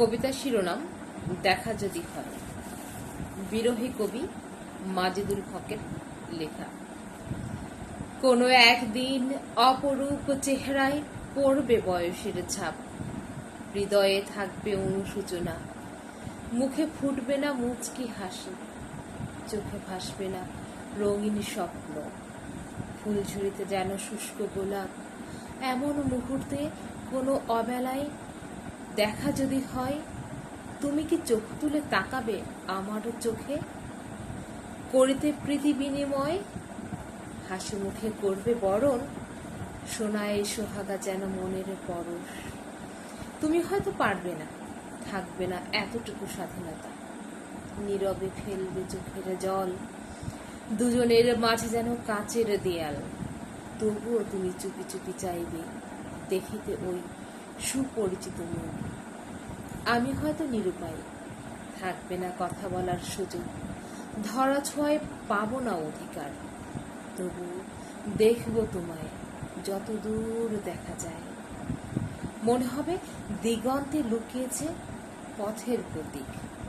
কবিতা শিরোনাম দেখা যদি হয়। বিরোহী কবি মাজেদুল হকের লেখা। কোনো একদিন অপরূপ চেহারায় পড়বে বয়সের ছাপ। হৃদয়ে থাকবে অনুসূচনা মুখে ফুটবে না মুচকি হাসি। চোখে ভাসবে না রঙিন স্বপ্ন। ফুলঝুরিতে যেন শুষ্ক গোলাপ। এমন মুহূর্তে কোনো অবেলায় দেখা যদি হয়, তুমি কি চোখ তুলে তাকাবে আমারও চোখে? করিতে প্রীতি বিনিময়, হাসি মুখে করবে বরণ সোনায় সোহাগা যেন মনের পরশ। তুমি হয়তো পারবে না, থাকবে না এতটুকু স্বাধীনতা। নীরবে ফেলবে চোখের জল, দুজনের মাঝে যেন কাচের দেয়াল। তবুও তুমি চুপি চুপি চাইবে, দেখিতে ওই সুপরিচিত মন আমি হয়তো নিরুপায়। থাকবে না কথা বলার সুযোগ। ধরা ছোঁয়ায় পাবো না অধিকার। তবু দেখব তোমায় যত দূর দেখা যায়। মনে হবে দিগন্তে লুকিয়েছে পথের প্রতীক।